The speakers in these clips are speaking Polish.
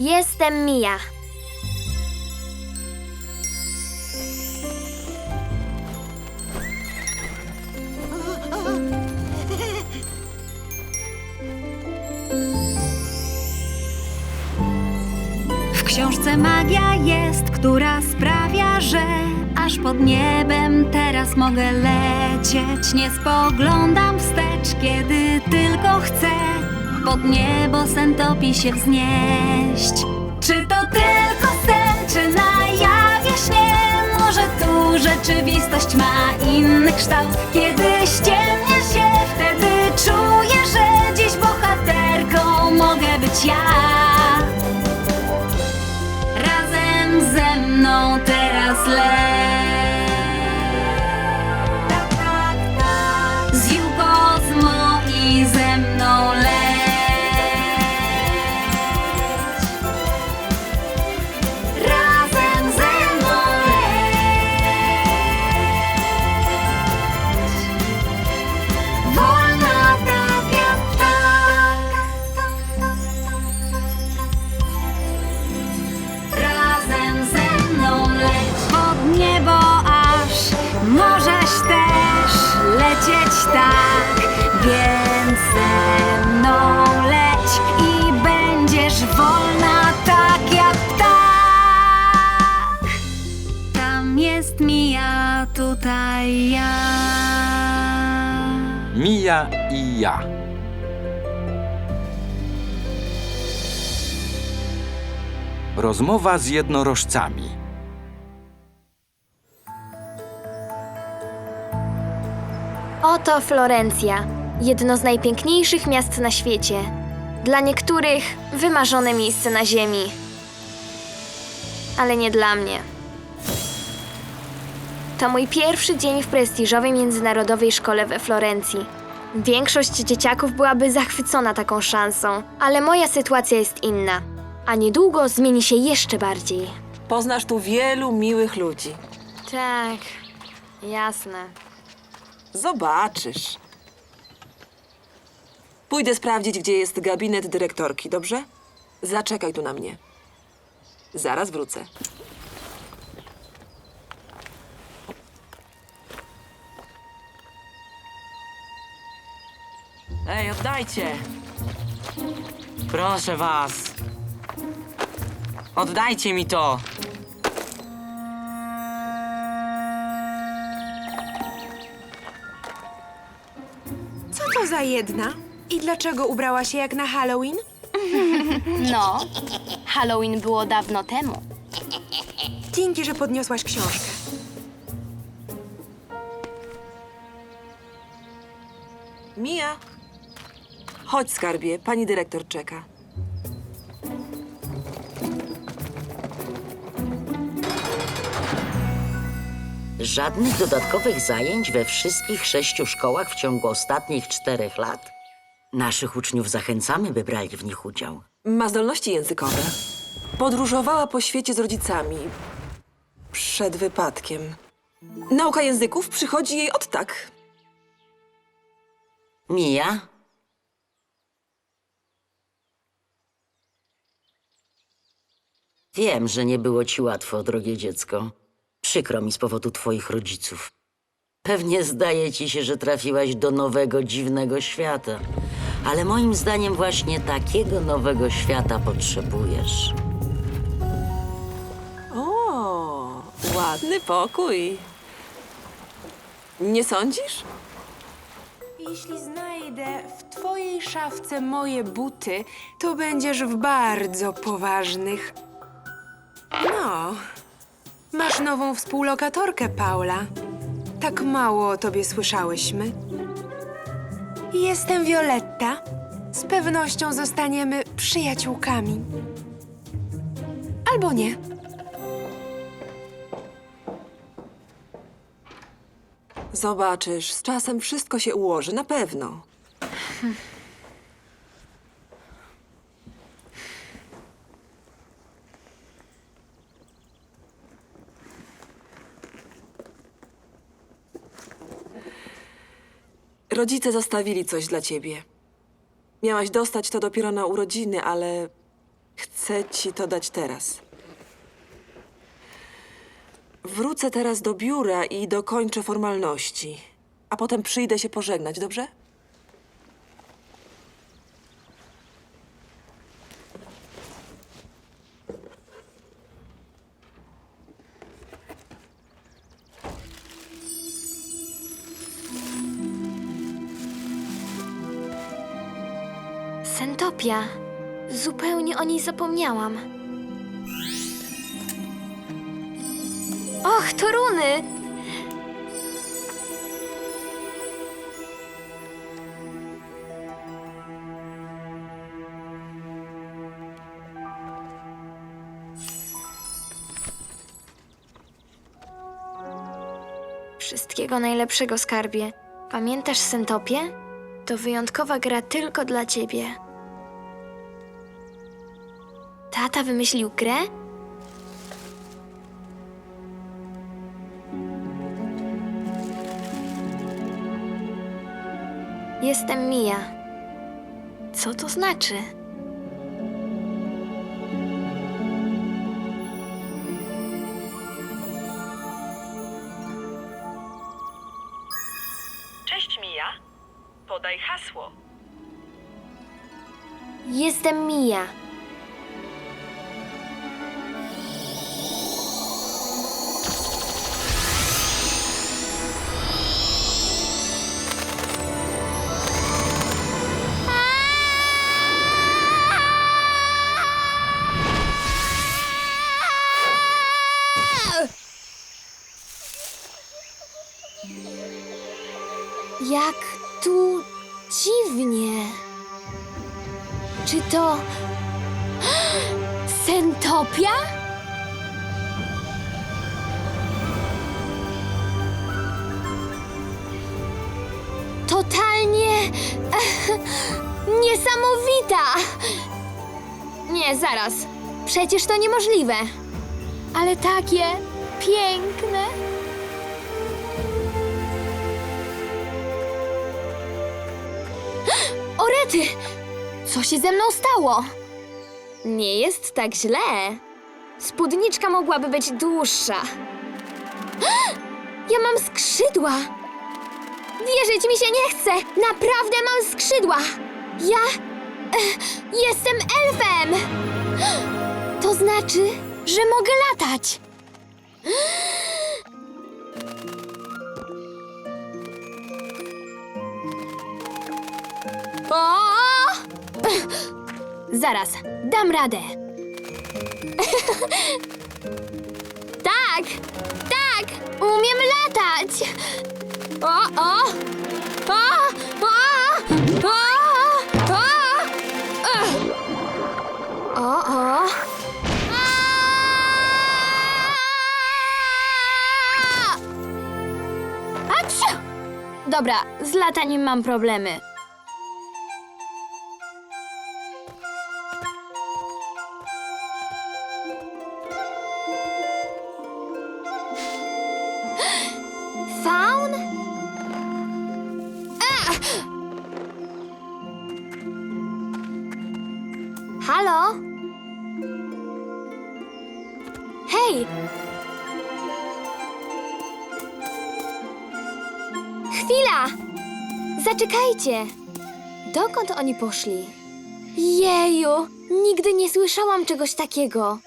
Jestem Mia. W książce magia jest, która sprawia, że aż pod niebem teraz mogę lecieć. Nie spoglądam wstecz, kiedy tylko chcę. Pod niebo sen topi się wznieść. Czy to tylko sen, czy na jawie śnie? Może tu rzeczywistość ma inny kształt. Kiedy ściemnia I ja. Rozmowa z jednorożcami. Oto Florencja, jedno z najpiękniejszych miast na świecie. Dla niektórych wymarzone miejsce na ziemi. Ale nie dla mnie. To mój pierwszy dzień w prestiżowej międzynarodowej szkole we Florencji. Większość dzieciaków byłaby zachwycona taką szansą, ale moja sytuacja jest inna. A niedługo zmieni się jeszcze bardziej. Poznasz tu wielu miłych ludzi. Tak, jasne. Zobaczysz. Pójdę sprawdzić, gdzie jest gabinet dyrektorki, dobrze? Zaczekaj tu na mnie. Zaraz wrócę. Ej, oddajcie! Proszę was! Oddajcie mi to! Co to za jedna? I dlaczego ubrała się jak na Halloween? No, Halloween było dawno temu. Dzięki, że podniosłaś książkę. Mija! Chodź, skarbie, pani dyrektor czeka. Żadnych dodatkowych zajęć we wszystkich sześciu szkołach w ciągu ostatnich czterech lat. Naszych uczniów zachęcamy, by brali w nich udział. Ma zdolności językowe. Podróżowała po świecie z rodzicami. Przed wypadkiem. Nauka języków przychodzi jej od tak. Mija? Wiem, że nie było ci łatwo, drogie dziecko. Przykro mi z powodu twoich rodziców. Pewnie zdaje ci się, że trafiłaś do nowego, dziwnego świata. Ale moim zdaniem właśnie takiego nowego świata potrzebujesz. O, ładny pokój. Nie sądzisz? Jeśli znajdę w twojej szafce moje buty, to będziesz w bardzo poważnych. No, masz nową współlokatorkę, Paula. Tak mało o tobie słyszałyśmy. Jestem Violetta. Z pewnością zostaniemy przyjaciółkami. Albo nie. Zobaczysz, z czasem wszystko się ułoży, na pewno. Rodzice zostawili coś dla ciebie. Miałaś dostać to dopiero na urodziny, ale Chcę ci to dać teraz. Wrócę teraz do biura i dokończę formalności. A potem przyjdę się pożegnać, dobrze? Sentopia. Zupełnie o niej zapomniałam. Och, to runy! Wszystkiego najlepszego, skarbie. Pamiętasz Sentopię? To wyjątkowa gra tylko dla ciebie. Tata wymyślił grę? Jestem Mia. Co to znaczy? Cześć Mija. Podaj hasło. Jestem Mia. Sentopia? Totalnie. niesamowita! Nie, zaraz. Przecież to niemożliwe. Ale takie piękne. Orety! Co się ze mną stało? Nie jest tak źle. Spódniczka mogłaby być dłuższa. Ja mam skrzydła! Wierzyć mi się nie chce! Naprawdę mam skrzydła! Ja eh, jestem elfem! To znaczy, że mogę latać. O! Zaraz, dam radę. tak, tak, umiem latać. O, o, o, o, o, o, o, o. Aciu! Dobra, z lataniem mam problemy. Chwila! Zaczekajcie! Dokąd oni poszli? Jeju! Nigdy nie słyszałam czegoś takiego.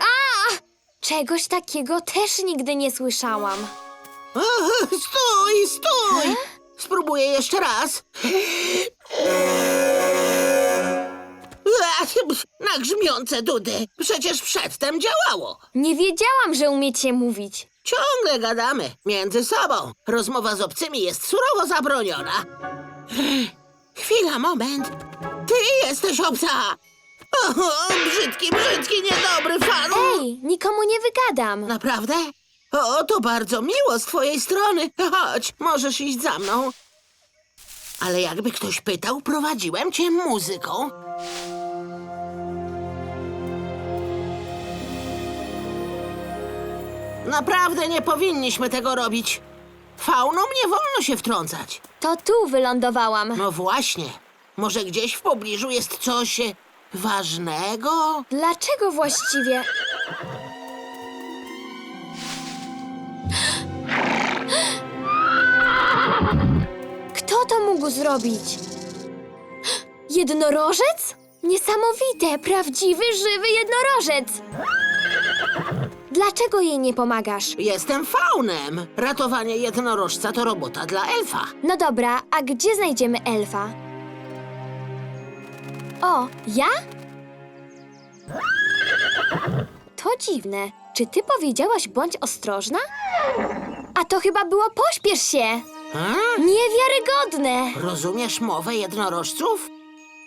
A! Czegoś takiego też nigdy nie słyszałam. Stój, stój! Spróbuję jeszcze raz. Ach, Na grzmiące dudy. Przecież przedtem działało. Nie wiedziałam, że umiecie mówić. Ciągle gadamy między sobą. Rozmowa z obcymi jest surowo zabroniona. Chwila, moment. Ty jesteś obca. O, brzydki, brzydki, niedobry fan. Ej, nikomu nie wygadam. Naprawdę? O, to bardzo miło z twojej strony. Chodź, możesz iść za mną. Ale jakby ktoś pytał, prowadziłem cię muzyką. Naprawdę nie powinniśmy tego robić. Faunom nie wolno się wtrącać. To tu wylądowałam. No właśnie. Może gdzieś w pobliżu jest coś... e, Ważnego? Dlaczego właściwie? Kto to mógł zrobić? Jednorożec? Niesamowite, prawdziwy, żywy jednorożec! Dlaczego jej nie pomagasz? Jestem faunem. Ratowanie jednorożca to robota dla elfa. No dobra, a gdzie znajdziemy elfa? O, ja? To dziwne. Czy ty powiedziałaś bądź ostrożna? A to chyba było pośpiesz się! A? Niewiarygodne! Rozumiesz mowę jednorożców?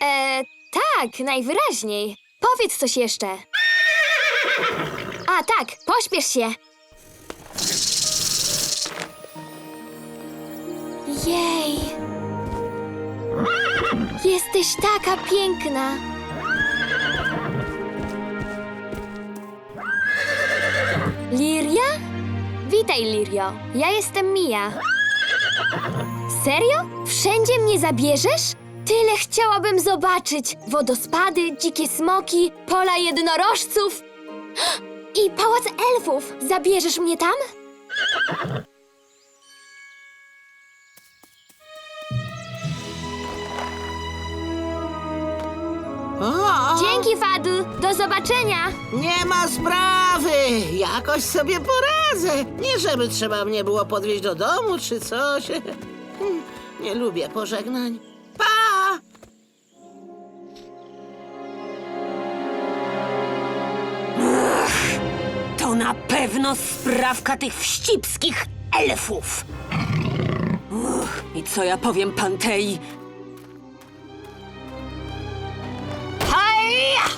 E, tak, najwyraźniej. Powiedz coś jeszcze. A tak, pośpiesz się. Jej. Jesteś taka piękna. Liria? Witaj, Lirio. Ja jestem Mia. Serio? Wszędzie mnie zabierzesz? Tyle chciałabym zobaczyć. Wodospady, dzikie smoki, pola jednorożców i pałac elfów. Zabierzesz mnie tam? O, Dzięki, Fadl. Do zobaczenia. nie ma sprawy. Jakoś sobie poradzę. Nie żeby trzeba mnie było podwieźć do domu czy coś. Hmm, Nie lubię pożegnań. Na pewno sprawka tych wścibskich elfów. Uch, I co ja powiem Pantei? Haja!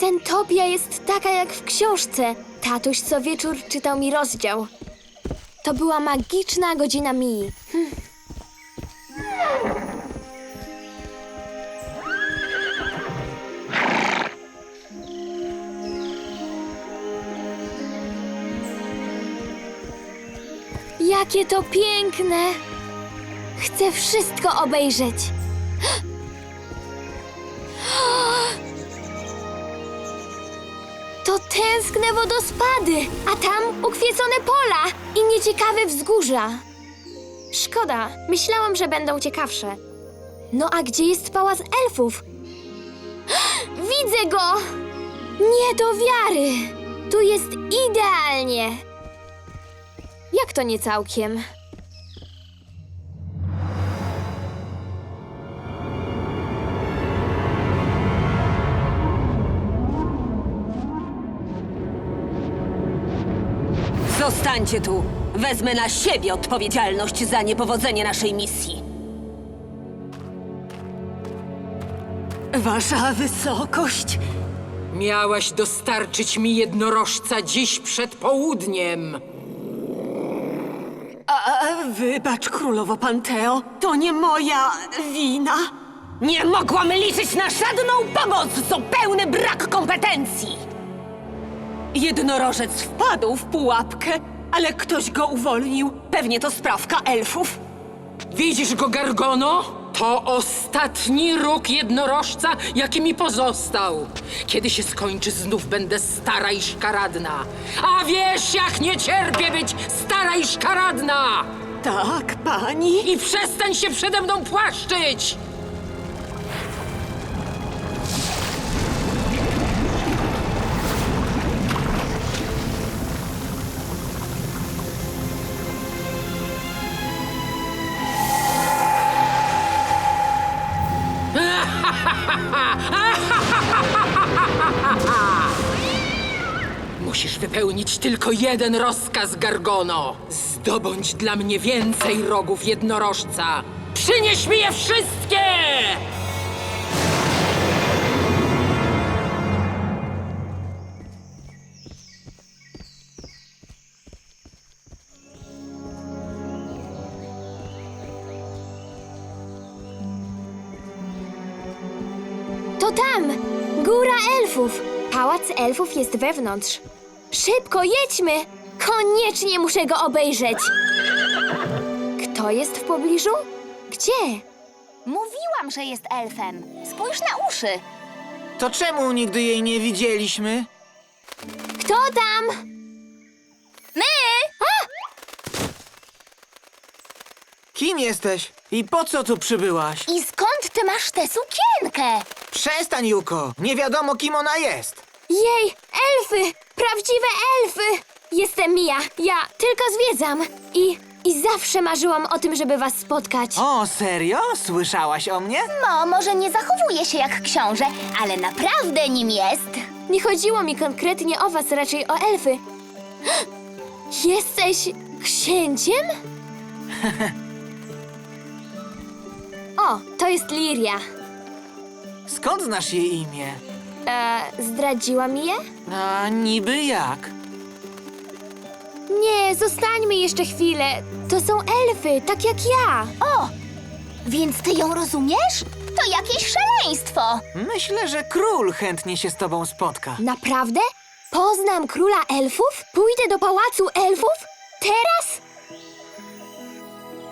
Sentopia jest taka jak w książce. Tatuś co wieczór czytał mi rozdział. To była magiczna godzina Mii. Hm. Jakie to piękne! Chcę wszystko obejrzeć. To tęskne wodospady, a tam ukwiecone pola i nieciekawe wzgórza. Szkoda, myślałam, że będą ciekawsze. No a gdzie jest pałac elfów? Widzę go! Nie do wiary! Tu jest idealnie. Jak to nie całkiem? Zostańcie tu. Wezmę na siebie odpowiedzialność za niepowodzenie naszej misji. Wasza wysokość. Miałaś dostarczyć mi jednorożca dziś przed południem. Wybacz, królowo Panteo, to nie moja wina. Nie mogłam liczyć na żadną pomoc, zupełny brak kompetencji. Jednorożec wpadł w pułapkę, ale ktoś go uwolnił. Pewnie to sprawka elfów. Widzisz go, Gargono? To ostatni róg jednorożca, jaki mi pozostał. Kiedy się skończy, znów będę stara i szkaradna. A wiesz, jak nie cierpię być stara i szkaradna! Tak, pani. I przestań się przede mną płaszczyć! Musisz wypełnić tylko jeden rozkaz, Gargono. Zdobądź dla mnie więcej rogów jednorożca. Przynieś mi je wszystkie! To tam! Góra elfów! Pałac elfów jest wewnątrz. Szybko, jedźmy! Koniecznie muszę go obejrzeć. Kto jest w pobliżu? Gdzie? Mówiłam, że jest elfem. Spójrz na uszy. To czemu nigdy jej nie widzieliśmy? Kto tam? My! Kim jesteś? I po co tu przybyłaś? I skąd ty masz tę sukienkę? Przestań, Juko! Nie wiadomo, kim ona jest! Jej, elfy! Prawdziwe elfy! Jestem Mia, ja tylko zwiedzam. I, I zawsze marzyłam o tym, żeby was spotkać. O, serio? Słyszałaś o mnie? No, może nie zachowuje się jak książę, ale naprawdę nim jest. Nie chodziło mi konkretnie o was, raczej o elfy. Jesteś księciem? o, to jest Liria. Skąd znasz jej imię? E, zdradziła mi je? A niby jak? Nie, zostańmy jeszcze chwilę. To są elfy, tak jak ja. O! Więc ty ją rozumiesz? To jakieś szaleństwo. Myślę, że król chętnie się z tobą spotka. Naprawdę? Poznam króla elfów? Pójdę do pałacu elfów? Teraz?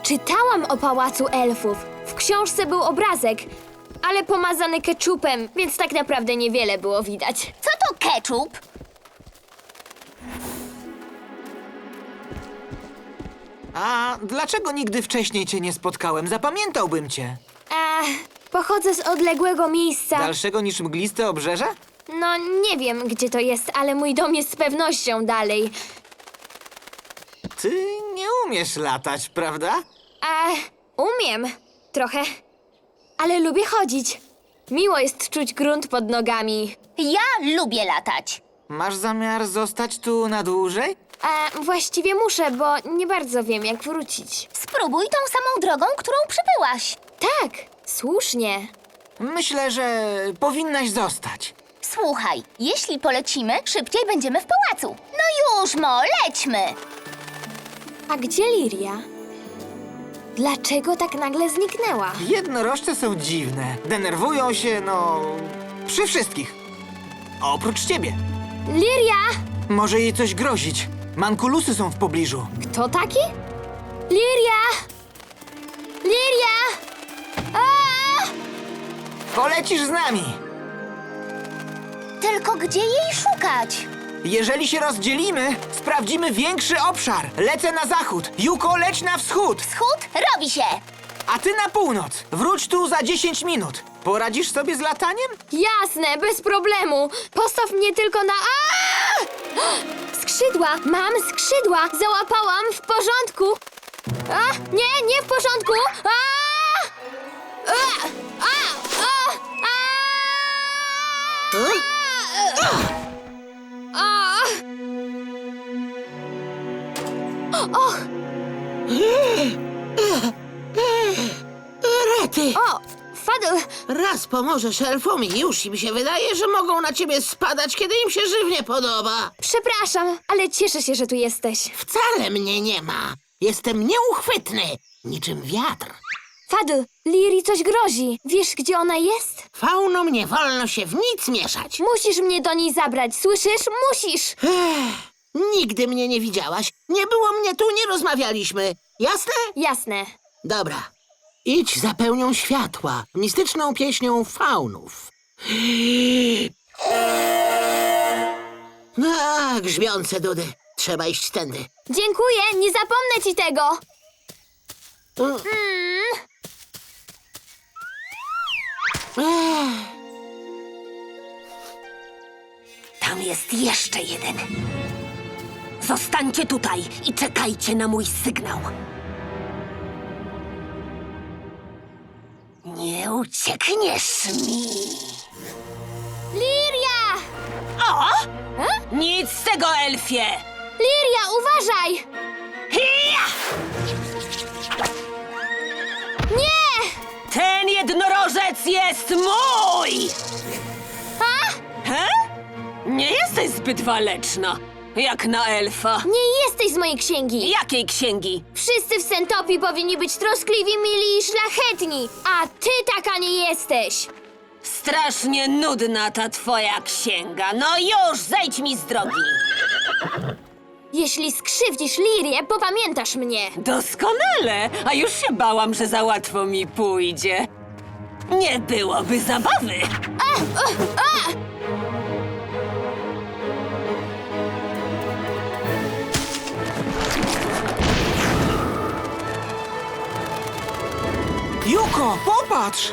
Czytałam o pałacu elfów. W książce był obrazek, ale pomazany keczupem, więc tak naprawdę niewiele było widać. Co to ketchup? A dlaczego nigdy wcześniej cię nie spotkałem? Zapamiętałbym cię. Ech, pochodzę z odległego miejsca. Dalszego niż mgliste obrzeże? No, nie wiem, gdzie to jest, ale mój dom jest z pewnością dalej. Ty nie umiesz latać, prawda? Ech, umiem. Trochę. Ale lubię chodzić. Miło jest czuć grunt pod nogami. Ja lubię latać. Masz zamiar zostać tu na dłużej? A właściwie muszę, bo nie bardzo wiem, jak wrócić. Spróbuj tą samą drogą, którą przybyłaś. Tak, słusznie. Myślę, że powinnaś zostać. Słuchaj, jeśli polecimy, szybciej będziemy w pałacu. No już, Mo, lećmy. A gdzie Liria? Dlaczego tak nagle zniknęła? Jednorożce są dziwne. Denerwują się, no... przy wszystkich. Oprócz ciebie. Liria! Może jej coś grozić. Mankulusy są w pobliżu. Kto taki? Liria! Liria! A! Polecisz z nami. Tylko gdzie jej szukać? Jeżeli się rozdzielimy, sprawdzimy większy obszar. Lecę na zachód. Juko, leć na wschód. Wschód robi się. A ty na północ. Wróć tu za 10 minut. Poradzisz sobie z lataniem? Jasne, bez problemu. Postaw mnie tylko na... A! Skrzydła! Mam skrzydła! Załapałam w porządku! A! Nie, nie w porządku! A! A! A! A! A! A! Och! Rety! O! Fadl! Raz pomożesz elfom i już im się wydaje, że mogą na ciebie spadać, kiedy im się żywnie podoba. Przepraszam, ale cieszę się, że tu jesteś. Wcale mnie nie ma. Jestem nieuchwytny, niczym wiatr. Fadl, Liri coś grozi. Wiesz, gdzie ona jest? Faunom nie wolno się w nic mieszać. Musisz mnie do niej zabrać, słyszysz? Musisz! Ech, nigdy mnie nie widziałaś. Nie było mnie tu, nie rozmawialiśmy. Jasne? Jasne. Dobra. Idź za pełnią światła, mistyczną pieśnią faunów. A, grzmiące dudy. Trzeba iść tędy. Dziękuję, nie zapomnę ci tego! Mm. Ech. Tam jest jeszcze jeden. Zostańcie tutaj i czekajcie na mój sygnał. Nie uciekniesz mi. Liria! O! Nic z tego, elfie! Liria, uważaj! Hija! Nie! Ten jednorożec jest mój! A? He? Nie jesteś zbyt waleczna, jak na elfa. Nie jesteś z mojej księgi! Jakiej księgi? Wszyscy w Sentopii powinni być troskliwi, mili i szlachetni, a ty taka nie jesteś! Strasznie nudna ta twoja księga. No już, zejdź mi z drogi. Jeśli skrzywdzisz Lirię, popamiętasz mnie. Doskonale! A już się bałam, że za łatwo mi pójdzie. Nie byłoby zabawy. Juko, popatrz!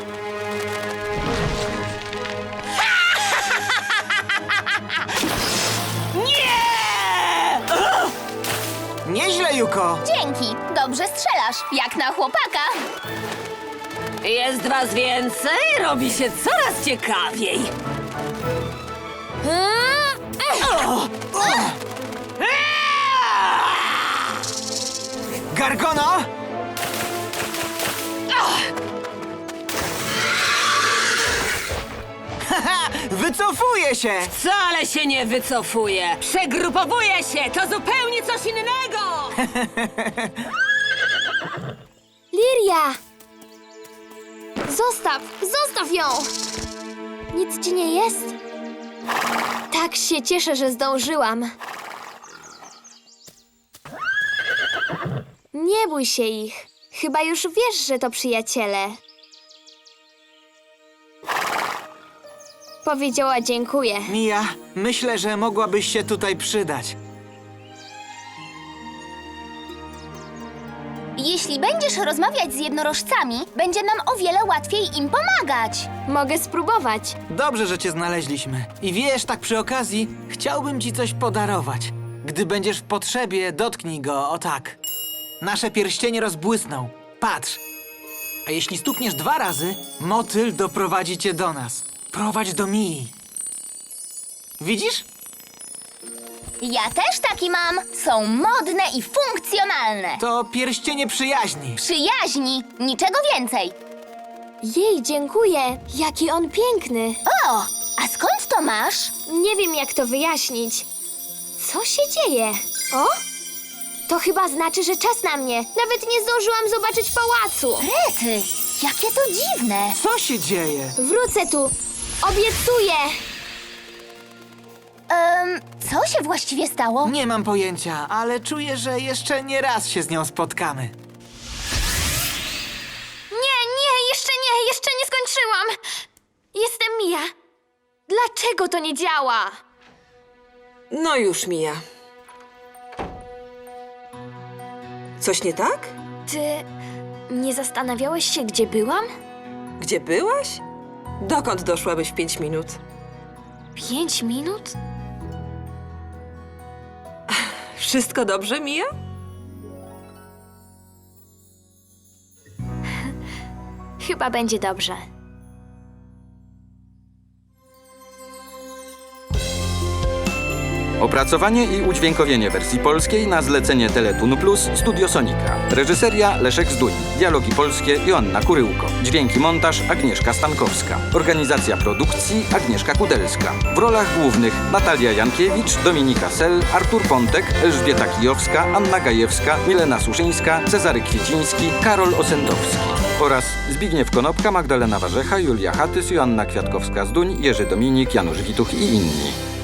Nie! Nieźle, Juko! Dzięki, dobrze strzelasz, jak na chłopaka. Jest was więcej, robi się coraz ciekawiej. Gargono! wycofuję się! Wcale się nie wycofuje. Przegrupowuje się, to zupełnie coś innego. Liria! Zostaw! Zostaw ją! Nic ci nie jest? Tak się cieszę, że zdążyłam. Nie bój się ich. Chyba już wiesz, że to przyjaciele. Powiedziała dziękuję. Mia, myślę, że mogłabyś się tutaj przydać. Jeśli będziesz rozmawiać z jednorożcami, będzie nam o wiele łatwiej im pomagać. Mogę spróbować. Dobrze, że cię znaleźliśmy. I wiesz, tak przy okazji, chciałbym ci coś podarować. Gdy będziesz w potrzebie, dotknij go, o tak. Nasze pierścienie rozbłysną. Patrz. A jeśli stukniesz dwa razy, motyl doprowadzi cię do nas. Prowadź do Mii. Widzisz? Ja też taki mam. Są modne i funkcjonalne. To pierścienie przyjaźni. Przyjaźni, niczego więcej. Jej, dziękuję. Jaki on piękny. O, a skąd to masz? Nie wiem, jak to wyjaśnić. Co się dzieje? O? To chyba znaczy, że czas na mnie. Nawet nie zdążyłam zobaczyć pałacu. Rety, jakie to dziwne. Co się dzieje? Wrócę tu. Obiecuję. Um, co się właściwie stało? Nie mam pojęcia, ale czuję, że jeszcze nie raz się z nią spotkamy. Nie, nie, jeszcze nie, jeszcze nie skończyłam. Jestem Mia. Dlaczego to nie działa? No już, Mija. Coś nie tak? Ty nie zastanawiałeś się, gdzie byłam? Gdzie byłaś? Dokąd doszłabyś w pięć minut? Pięć minut? Wszystko dobrze, Mija? Chyba będzie dobrze. Opracowanie i udźwiękowienie wersji polskiej na zlecenie Teletun Plus Studio Sonika. Reżyseria Leszek Zduń. Dialogi polskie Joanna Kuryłko. Dźwięki montaż Agnieszka Stankowska. Organizacja produkcji Agnieszka Kudelska. W rolach głównych Natalia Jankiewicz, Dominika Sel, Artur Pontek, Elżbieta Kijowska, Anna Gajewska, Milena Suszyńska, Cezary Kwieciński, Karol Osentowski oraz Zbigniew Konopka, Magdalena Warzecha, Julia Hatys, Joanna Kwiatkowska-Zduń, Jerzy Dominik, Janusz Wituch i inni.